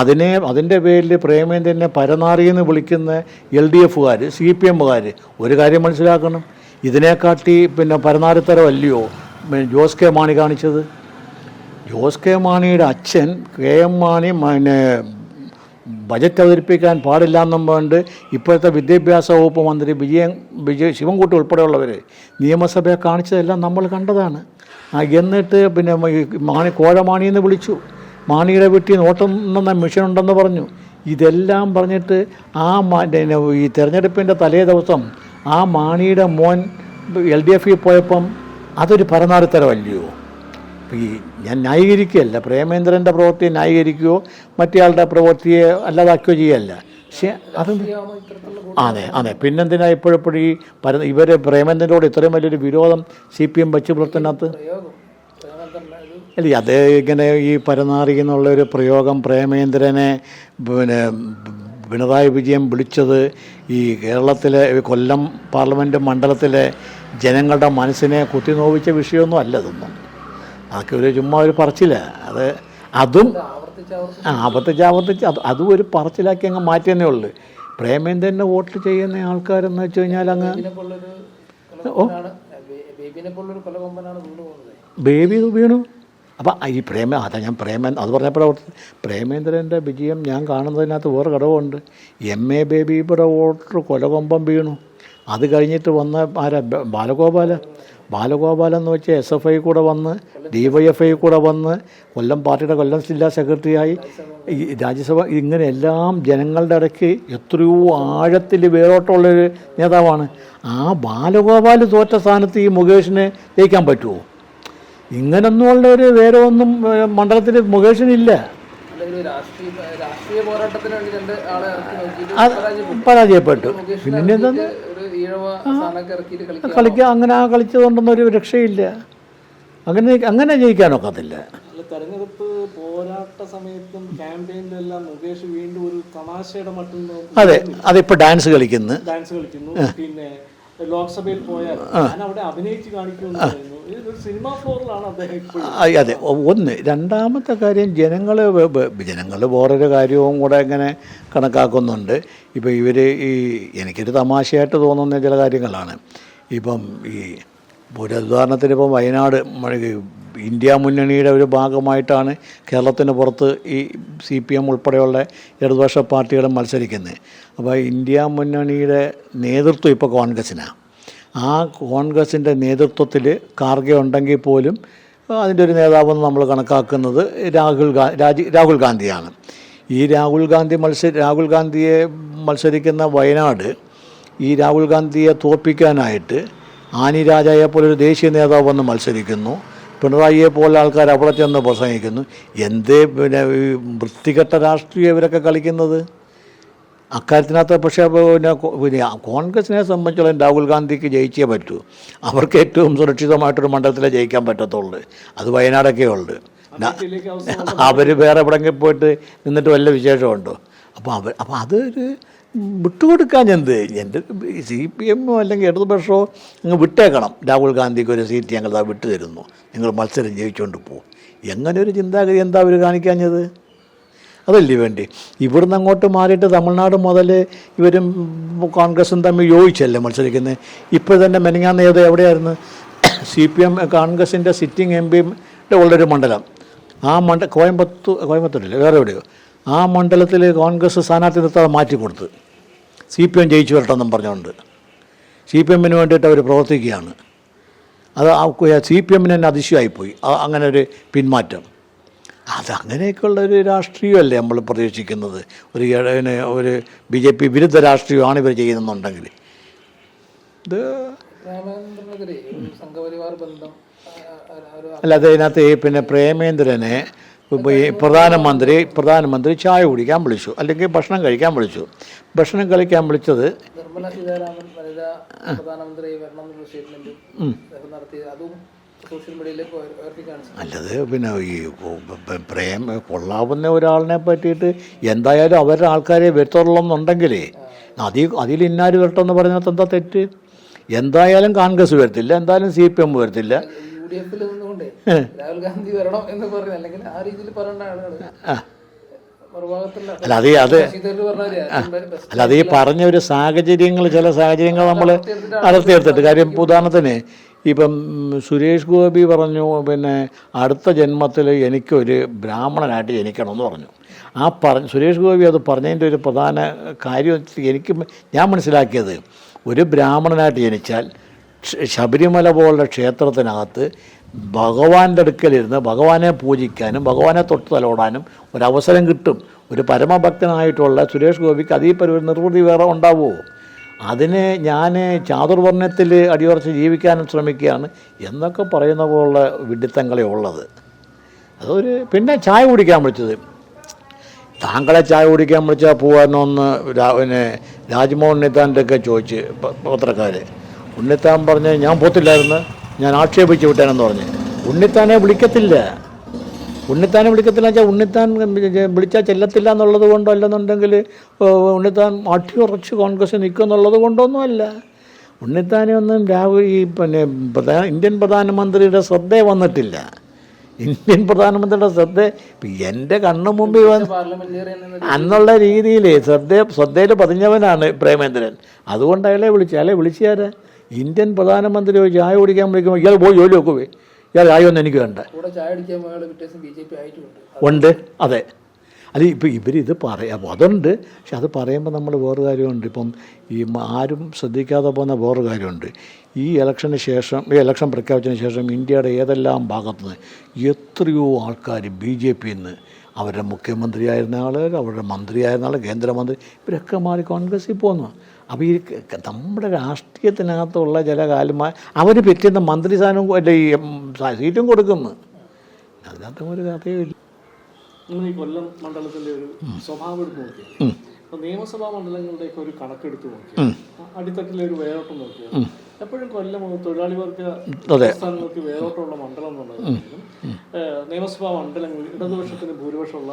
അതിനെ അതിന്റെ പേരിൽ പ്രേമേന്ദ്രനെ പരനാറിയെന്ന് വിളിക്കുന്ന എൽ ഡി എഫുകാർ സി പി എമ്മുകാർ ഒരു കാര്യം മനസ്സിലാക്കണം. ഇതിനെക്കാട്ടി പിന്നെ പരനാറിത്തരമല്ലയോ പിന്നെ ജോസ് കെ മാണി കാണിച്ചത്. ജോസ് കെ മാണിയുടെ അച്ഛൻ കെ എം മാണി പിന്നെ ബജറ്റ് അവതരിപ്പിക്കാൻ പാടില്ല എന്നും വേണ്ട ഇപ്പോഴത്തെ വിദ്യാഭ്യാസ വകുപ്പ് മന്ത്രി വിജയൻ വിജയ ശിവൻകുട്ടി ഉൾപ്പെടെയുള്ളവർ നിയമസഭയെ കാണിച്ചതെല്ലാം നമ്മൾ കണ്ടതാണ്. എന്നിട്ട് പിന്നെ മാണി കോഴമാണി എന്ന് വിളിച്ചു. മാണിയുടെ വീട്ടിൽ നോട്ടം എന്ന മിഷൻ ഉണ്ടെന്ന് പറഞ്ഞു. ഇതെല്ലാം പറഞ്ഞിട്ട് ആ ഈ തെരഞ്ഞെടുപ്പിന്റെ തലേ ദിവസം ആ മാണിയുടെ മോൻ എൽ ഡി എഫിൽ പോയപ്പം അതൊരു പരനാറിത്തരമല്ലയോ ഈ ഞാൻ ന്യായീകരിക്കുകയല്ല. പ്രേമേന്ദ്രന്റെ പ്രവൃത്തിയെ ന്യായീകരിക്കുകയോ മറ്റേയാളുടെ പ്രവൃത്തിയെ അല്ലാതാക്കുകയോ ചെയ്യല്ല. പക്ഷേ അത് അതെ അതെ. പിന്നെന്തിനാ ഇപ്പോഴെപ്പോഴും ഈ പര ഇവർ പ്രേമേന്ദ്രനോട് ഇത്രയും വലിയൊരു വിരോധം സി പി എം വെച്ച് പുലർത്തുന്നകത്ത് അല്ല അത് ഇങ്ങനെ ഈ പരനാറി എന്നുള്ള ഒരു പ്രയോഗം പ്രേമേന്ദ്രനെ പിന്നെ പിണറായി വിജയൻ വിളിച്ചത് ഈ കേരളത്തിലെ കൊല്ലം പാർലമെന്റ് മണ്ഡലത്തിലെ ജനങ്ങളുടെ മനസ്സിനെ കുത്തിനോവിച്ച വിഷയമൊന്നും അല്ല ഇതൊന്നും. അതൊക്കെ ഒരു ചുമ്മാ ഒരു പറച്ചില്ല അത് അതും ആവർത്തിച്ച് ആവർത്തിച്ച് അത് അതും ഒരു പറച്ചിലാക്കി അങ്ങ് മാറ്റിയെന്നേ ഉള്ളൂ. പ്രേമേന്ദ്രനെ വോട്ട് ചെയ്യുന്ന ആൾക്കാരെന്ന് വെച്ച് കഴിഞ്ഞാൽ അങ്ങ് ഓ? ബേബി വീണു? അപ്പം ഈ പ്രേമ അതാ ഞാൻ പ്രേമ അത് പറഞ്ഞപ്പോഴാണ് പ്രേമേന്ദ്രന്റെ വിജയം ഞാൻ കാണുന്നതിനകത്ത് വേറെ ഘടകമുണ്ട്. എം എ ബേബി ഇവിടെ വോട്ടർ കൊലകൊമ്പം വീണു. അത് കഴിഞ്ഞിട്ട് വന്ന ആരാ? ബാലഗോപാല. ബാലഗോപാലൻ എന്ന് വെച്ചാൽ എസ് എഫ് ഐ കൂടെ വന്ന് ഡി വൈ എഫ് ഐ കൂടെ വന്ന് കൊല്ലം പാർട്ടിയുടെ കൊല്ലം ജില്ലാ സെക്രട്ടറിയായി. ഈ രാജ്യസഭ ഇങ്ങനെയെല്ലാം ജനങ്ങളുടെ ഇടയ്ക്ക് എത്രയോ ആഴത്തിൽ വേരോട്ടമുള്ളൊരു നേതാവാണ്. ആ ബാലഗോപാൽ തോറ്റ സ്ഥാനത്ത് ഈ മുകേഷിനെ ജയിക്കാൻ പറ്റുമോ? ഇങ്ങനൊന്നുമുള്ള ഒരു വേറെ ഒന്നും മണ്ഡലത്തിൽ മുകേഷിനില്ല. അല്ലെങ്കിൽ രാഷ്ട്രീയ രാഷ്ട്രീയ പോരാട്ടത്തിന് വേണ്ടി രണ്ട് ആളെ ഇറക്കി നോക്കിയിട്ട് അത് പരാജയപ്പെട്ടു. പിന്നെ കളിക്കുക അങ്ങനെ ആ കളിച്ചതുകൊണ്ടൊന്നും ഒരു രക്ഷയില്ല. അങ്ങനെ അങ്ങനെ ജയിക്കാനൊക്കത്തില്ല തെരഞ്ഞെടുപ്പ് പോരാട്ട സമയത്തും മുകേഷ് വീണ്ടും ഒരു തമാശയുടെ അതെ അതിപ്പോ ഡാൻസ് കളിക്കുന്നു. ഡാൻസ് കളിക്കുന്നു. പിന്നെ ലോക്സഭയിൽ പോയാൽ ഞാൻ അവിടെ അഭിനയിച്ച് ഇപ്പോഴും. അതെ ഒന്ന് രണ്ടാമത്തെ കാര്യം ജനങ്ങൾ ജനങ്ങൾ വേറൊരു കാര്യവും കൂടെ ഇങ്ങനെ കണക്കാക്കുന്നുണ്ട്. ഇപ്പോൾ ഇവർ ഈ എനിക്കൊരു തമാശയായിട്ട് തോന്നുന്ന ചില കാര്യങ്ങളാണ്. ഇപ്പം ഈ ഒരു ഉദാഹരണത്തിന് ഇപ്പം വയനാട് ഇന്ത്യ മുന്നണിയുടെ ഒരു ഭാഗമായിട്ടാണ് കേരളത്തിന് പുറത്ത് ഈ സി പി എം ഉൾപ്പെടെയുള്ള ഇടതുപക്ഷ പാർട്ടികൾ മത്സരിക്കുന്നത്. അപ്പോൾ ഇന്ത്യ മുന്നണിയുടെ നേതൃത്വം ഇപ്പോൾ കോൺഗ്രസിനാണ് ആ കോൺഗ്രസിന്റെ നേതൃത്വത്തിൽ കാർഗെ ഉണ്ടെങ്കിൽ പോലും അതിന്റെ ഒരു നേതാവെന്ന് നമ്മൾ കണക്കാക്കുന്നത് രാഹുൽ ഗാ രാജി രാഹുൽ ഗാന്ധിയാണ്. ഈ രാഹുൽ ഗാന്ധി മത്സര രാഹുൽ ഗാന്ധിയെ മത്സരിക്കുന്ന വയനാട് ഈ രാഹുൽ ഗാന്ധിയെ തോൽപ്പിക്കാനായിട്ട് ആനി രാജയെ പോലൊരു ദേശീയ നേതാവ് വന്ന് മത്സരിക്കുന്നു. പിണറായിയെ പോലെ ആൾക്കാർ അവിടെ ചെന്ന് പ്രസംഗിക്കുന്നു. എന്തേ പിന്നെ ഈ വൃത്തികെട്ട രാഷ്ട്രീയം ഇവരൊക്കെ കളിക്കുന്നത്? അക്കാര്യത്തിനകത്ത് പക്ഷേ പിന്നെ പിന്നെ കോൺഗ്രസിനെ സംബന്ധിച്ചോളം രാഹുൽ ഗാന്ധിക്ക് ജയിച്ചേ പറ്റൂ. അവർക്ക് ഏറ്റവും സുരക്ഷിതമായിട്ടൊരു മണ്ഡലത്തിലേ ജയിക്കാൻ പറ്റത്തുള്ളൂ. അത് വയനാടൊക്കെ ഉള്ളു. അവർ വേറെ എവിടെങ്കിൽ പോയിട്ട് നിന്നിട്ട് വല്ല വിശേഷമുണ്ടോ? അപ്പോൾ അവർ അപ്പോൾ അതൊരു വിട്ടുകൊടുക്കാൻ എന്ത് എന്റെ സി പി എമ്മോ അല്ലെങ്കിൽ ഇടതുപക്ഷമോ നിങ്ങൾ വിട്ടേക്കണം. രാഹുൽ ഗാന്ധിക്ക് ഒരു സീറ്റ് ഞങ്ങൾ അത് വിട്ടു തരുന്നു. നിങ്ങൾ മത്സരം ജയിച്ചുകൊണ്ട് പോകും എങ്ങനെ ഒരു ചിന്താഗതി എന്താ അവർ കാണിക്കാഞ്ഞത്? അതല്ലേ വേണ്ടി? ഇവിടുന്ന് അങ്ങോട്ട് മാറിയിട്ട് തമിഴ്നാട് മുതൽ ഇവരും കോൺഗ്രസും തമ്മിൽ യോജിച്ചല്ലേ മത്സരിക്കുന്നത് ഇപ്പോൾ തന്നെ മെനങ്ങാന്ന് ഏത് എവിടെയായിരുന്നു? സി പി എം കോൺഗ്രസിന്റെ സിറ്റിംഗ് എം പിയുടെ ഉള്ളൊരു മണ്ഡലം. ആ മണ്ഡ കോയമ്പത്തൂർ കോയമ്പത്തൂരില്ല? വേറെ എവിടെയോ? ആ മണ്ഡലത്തിൽ കോൺഗ്രസ് സ്ഥാനാർത്ഥി നിർത്താതെ മാറ്റി കൊടുത്ത് സി പി എം ജയിച്ചു വരട്ടെന്നും പറഞ്ഞുകൊണ്ട് സി പി എമ്മിന് വേണ്ടിയിട്ട് അവർ പ്രവർത്തിക്കുകയാണ്. അത് സി പി എമ്മിന് തന്നെ അതിശയമായിപ്പോയി. അങ്ങനെ ഒരു പിന്മാറ്റം. അതങ്ങനെയൊക്കെയുള്ള ഒരു രാഷ്ട്രീയമല്ലേ നമ്മൾ പ്രതീക്ഷിക്കുന്നത്. ഒരു ഒരു ബി ജെ പി വിരുദ്ധ രാഷ്ട്രീയമാണ് ഇവർ ചെയ്യുന്നുണ്ടെങ്കിൽ ഇത് അല്ല അതിനകത്ത് പിന്നെ പ്രേമേന്ദ്രനെ പ്രധാനമന്ത്രി പ്രധാനമന്ത്രി ചായ കുടിക്കാൻ വിളിച്ചു അല്ലെങ്കിൽ ഭക്ഷണം കഴിക്കാൻ വിളിച്ചു. ഭക്ഷണം കഴിക്കാൻ വിളിച്ചത് അല്ലത് പിന്നെ ഈ പ്രേം കൊള്ളാവുന്ന ഒരാളിനെ പറ്റിയിട്ട് എന്തായാലും അവരുടെ ആൾക്കാരെ വരുത്തുള്ളെന്നുണ്ടെങ്കിലേ അതിൽ അതിൽ ഇന്നാര് വരട്ടെന്ന് പറഞ്ഞത് എന്താ തെറ്റ്? എന്തായാലും കോൺഗ്രസ് വരത്തില്ല എന്തായാലും സി പി എം വരത്തില്ല. ഡി എഫിൽ നിന്നുകൊണ്ട് രാഹുൽ ഗാന്ധി വരണം എന്ന് പറഞ്ഞു അല്ലെങ്കിൽ ആ രീതിയിൽ പറയേണ്ട ആളുകൾ അല്ല അത് അത് അല്ല അത് ഈ പറഞ്ഞ ഒരു സാഹചര്യങ്ങൾ ചില സാഹചര്യങ്ങൾ നമ്മൾ അടർത്തിയെടുത്തിട്ട് കാര്യം ഉദാഹരണത്തിന് ഇപ്പം സുരേഷ് ഗോപി പറഞ്ഞു പിന്നെ അടുത്ത ജന്മത്തിൽ എനിക്കൊരു ബ്രാഹ്മണനായിട്ട് ജനിക്കണം എന്ന് പറഞ്ഞു. ആ പറഞ്ഞ സുരേഷ് ഗോപി അത് പറഞ്ഞതിന്റെ ഒരു പ്രധാന കാര്യം എനിക്ക് ഞാൻ മനസ്സിലാക്കിയത് ഒരു ബ്രാഹ്മണനായിട്ട് ജനിച്ചാൽ ശബരിമല പോലുള്ള ക്ഷേത്രത്തിനകത്ത് ഭഗവാന്റെ അടുക്കലിരുന്ന് ഭഗവാനെ പൂജിക്കാനും ഭഗവാനെ തൊട്ട് തലോടാനും ഒരവസരം കിട്ടും. ഒരു പരമഭക്തനായിട്ടുള്ള സുരേഷ് ഗോപിക്ക് അതീ ഒരു നിർവൃതി വേറെ ഉണ്ടാവുമോ? അതിന് ഞാൻ ചാതുർവർണത്തിൽ അടിയുറച്ച് ജീവിക്കാനും ശ്രമിക്കുകയാണ് എന്നൊക്കെ പറയുന്ന പോലുള്ള വിഡിത്തങ്ങളെ ഉള്ളത്. അതൊരു പിന്നെ ചായ കുടിക്കാൻ വിളിച്ചത്. താങ്കളെ ചായ കുടിക്കാൻ വിളിച്ചാൽ പോകാനൊന്ന് പിന്നെ രാജ്മോഹൻ നിതാന്റെ ഒക്കെ ചോദിച്ച് പത്രക്കാർ ഉണ്ണിത്താൻ പറഞ്ഞ് ഞാൻ പോത്തില്ലായിരുന്നു. ഞാൻ ആക്ഷേപിച്ച് വിട്ടേനെന്ന് പറഞ്ഞ്. ഉണ്ണിത്താനെ വിളിക്കത്തില്ല. ഉണ്ണിത്താനെ വിളിക്കത്തില്ല വെച്ചാൽ ഉണ്ണിത്താൻ വിളിച്ചാൽ ചെല്ലത്തില്ല എന്നുള്ളത് കൊണ്ടോ അല്ലെന്നുണ്ടെങ്കിൽ ഉണ്ണിത്താൻ അടിയുറച്ച് കോൺഗ്രസ് നിൽക്കും എന്നുള്ളത് കൊണ്ടൊന്നും അല്ല. ഉണ്ണിത്താനെ ഒന്നും രാഹുൽ ഈ പിന്നെ പ്രധാന ഇന്ത്യൻ പ്രധാനമന്ത്രിയുടെ ശ്രദ്ധ വന്നിട്ടില്ല. ഇന്ത്യൻ പ്രധാനമന്ത്രിയുടെ ശ്രദ്ധ എന്റെ കണ്ണു മുമ്പിൽ വന്ന് അന്നുള്ള രീതിയിൽ ശ്രദ്ധ ശ്രദ്ധയിൽ പതിഞ്ഞവനാണ് പ്രേമേന്ദ്രൻ. അതുകൊണ്ട് അയാളെ വിളിച്ചു അയാളെ വിളിച്ചാരാ ഇന്ത്യൻ പ്രധാനമന്ത്രി ഒരു ചായ കുടിക്കാൻ വിളിക്കുമ്പോൾ ഇയാൾ പോയി ജോലി വെക്കുവേ ഇയാൾ ചായ ഒന്നും എനിക്ക് വേണ്ട. ഉണ്ട്. അതെ. അല്ല ഇപ്പം ഇവരിത് പറയാം അതുണ്ട്. പക്ഷെ അത് പറയുമ്പോൾ നമ്മൾ വേറൊരു കാര്യമുണ്ട്. ഇപ്പം ഈ ആരും ശ്രദ്ധിക്കാതെ പോകുന്ന വേറൊരു കാര്യമുണ്ട്. ഈ ഇലക്ഷന് ശേഷം ഈ ഇലക്ഷൻ പ്രഖ്യാപിച്ചതിന് ശേഷം ഇന്ത്യയുടെ ഏതെല്ലാം ഭാഗത്തു നിന്ന് എത്രയോ ആൾക്കാർ ബി ജെ പിയിൽ നിന്ന് അവരുടെ മുഖ്യമന്ത്രിയായിരുന്ന ആൾ അവരുടെ മന്ത്രിയായിരുന്ന ആൾ കേന്ദ്രമന്ത്രി ഇവരൊക്കെ മാറി കോൺഗ്രസ്സിൽ പോന്നു. അപ്പോൾ ഈ നമ്മുടെ രാഷ്ട്രീയത്തിനകത്തുള്ള ചില കാലമായി അവർ പെറ്റുന്ന മന്ത്രി സ്ഥാനവും അല്ല ഈ സീറ്റും കൊടുക്കുന്നു. അതിനകത്തും ഒരു കഥയുമില്ല. നിങ്ങൾ ഈ കൊല്ലം മണ്ഡലത്തിന്റെ ഒരു സ്വഭാവം എടുത്ത് നോക്കിയാൽ നിയമസഭാ മണ്ഡലങ്ങളുടെയൊക്കെ ഒരു കണക്കെടുത്ത് നോക്കിയാൽ അടിത്തട്ടിലെ ഒരു വേരോട്ടം നോക്കിയാൽ എപ്പോഴും കൊല്ലം തൊഴിലാളി വർഗ സംസ്ഥാനങ്ങൾക്ക് വേരോട്ടമുള്ള മണ്ഡലം എന്നുള്ളതാണെങ്കിലും ഏഹ്, നിയമസഭാ മണ്ഡലങ്ങളിൽ ഇടതുപക്ഷത്തിന് ഭൂരിപക്ഷമുള്ള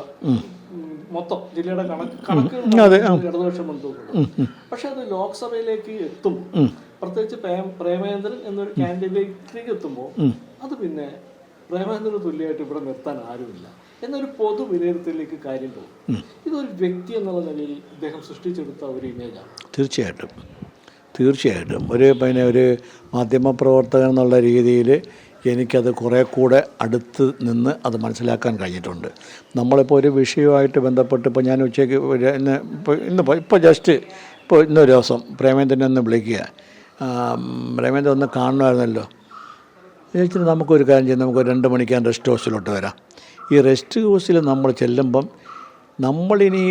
മൊത്തം ജില്ലയുടെ കണക്ക് കണക്കുകൾ ഇടതുപക്ഷം മുൻതൂക്കുന്നുണ്ട് പക്ഷെ അത് ലോക്സഭയിലേക്ക് എത്തും. പ്രത്യേകിച്ച് പ്രേം- പ്രേമേന്ദ്രൻ എന്നൊരു കാൻഡിഡേറ്റിലേക്ക് എത്തുമ്പോൾ അത് പിന്നെ പ്രേമേന്ദ്രന് തുല്യമായിട്ട് ഇവിടെ നിർത്താൻ ആരുമില്ല. എന്നൊരു പൊതു വിലയിരുത്തലിലേക്ക് കാര്യം പോകും. ഇതൊരു വ്യക്തി എന്നുള്ള നിലയിൽ ഇദ്ദേഹം സൃഷ്ടിച്ചെടുത്ത ഒരു ഇമേജാണ്. തീർച്ചയായിട്ടും. തീർച്ചയായിട്ടും. ഒരു പിന്നെ ഒരു മാധ്യമപ്രവർത്തകൻ എന്നുള്ള രീതിയിൽ എനിക്കത് കുറേ കൂടെ അടുത്ത് നിന്ന് അത് മനസ്സിലാക്കാൻ കഴിഞ്ഞിട്ടുണ്ട്. നമ്മളിപ്പോൾ ഒരു വിഷയവുമായിട്ട് ബന്ധപ്പെട്ട് ഇപ്പോൾ ഞാൻ ഉച്ചയ്ക്ക് ഇന്ന് ഇപ്പോൾ ഇന്ന് ഇപ്പോൾ ജസ്റ്റ് ഇപ്പോൾ ഇന്നൊരു ദിവസം പ്രേമേന്ദ്രനെ ഒന്ന് വിളിക്കുക. പ്രേമേന്ദ്രൻ ഒന്ന് കാണണമായിരുന്നല്ലോ. ചേച്ചി നമുക്കൊരു കാര്യം ചെയ്യാം. നമുക്ക് രണ്ട് മണിക്കാൻ റെസ്റ്റ് ഹൗസിലോട്ട് വരാം. ഈ റെസ്റ്റ് ഹൗസിൽ നമ്മൾ ചെല്ലുമ്പം നമ്മളിനി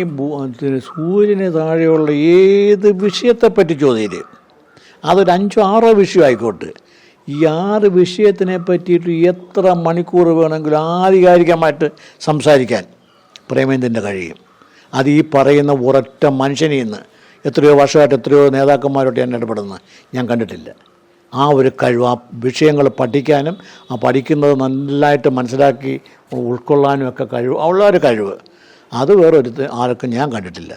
സൂര്യന് താഴെയുള്ള ഏത് വിഷയത്തെപ്പറ്റി ചോദ്യം അതൊരു അഞ്ചോ ആറോ വിഷയം ആയിക്കോട്ടെ ഈ ആറ് വിഷയത്തിനെ പറ്റിയിട്ട് എത്ര മണിക്കൂർ വേണമെങ്കിലും ആധികാരികമായിട്ട് സംസാരിക്കാൻ പ്രേമേന്ദ്രന്റെ കഴിയും. അത് ഈ പറയുന്ന ഒരൊറ്റ മനുഷ്യനിൽ നിന്ന് എത്രയോ വർഷമായിട്ട് എത്രയോ നേതാക്കന്മാരോട്ട് ഞാൻ ഇടപെടുന്നത് ഞാൻ കണ്ടിട്ടില്ല. ആ ഒരു കഴിവ് ആ വിഷയങ്ങൾ പഠിക്കാനും ആ പഠിക്കുന്നത് നന്നായിട്ട് മനസ്സിലാക്കി ഉൾക്കൊള്ളാനും ഒക്കെ കഴിവ് ഉള്ള ഒരു കഴിവ്. അത് വേറൊരു ആർക്കും ഞാൻ കണ്ടിട്ടില്ല.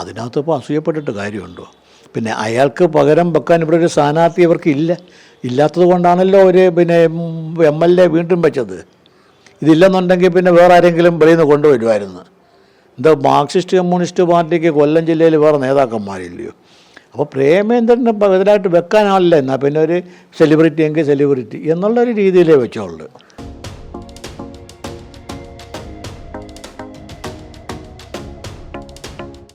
അതിനകത്ത് ഇപ്പോൾ അസൂയപ്പെട്ടിട്ട് കാര്യമുണ്ടോ? പിന്നെ അയാൾക്ക് പകരം വെക്കാൻ ഇവിടെ ഒരു സ്ഥാനാർത്ഥി അവർക്ക് ഇല്ല. ഇല്ലാത്തത് കൊണ്ടാണല്ലോ ഒരു പിന്നെ എം എൽ എ വീണ്ടും വെച്ചത്. ഇതില്ലെന്നുണ്ടെങ്കിൽ പിന്നെ വേറെ ആരെങ്കിലും വെളിയിൽ നിന്ന് കൊണ്ടുവരുമായിരുന്നു. എന്താ മാർക്സിസ്റ്റ് കമ്മ്യൂണിസ്റ്റ് പാർട്ടിക്ക് കൊല്ലം ജില്ലയിൽ വേറെ നേതാക്കന്മാരില്ലയോ? അപ്പോൾ പ്രേമേന്ദ്രനെ ബദലായിട്ട് വെക്കാനാളില്ല എന്നാൽ പിന്നെ ഒരു സെലിബ്രിറ്റി എങ്കിൽ സെലിബ്രിറ്റി എന്നുള്ള ഒരു രീതിയിലേ വെച്ചോളൂ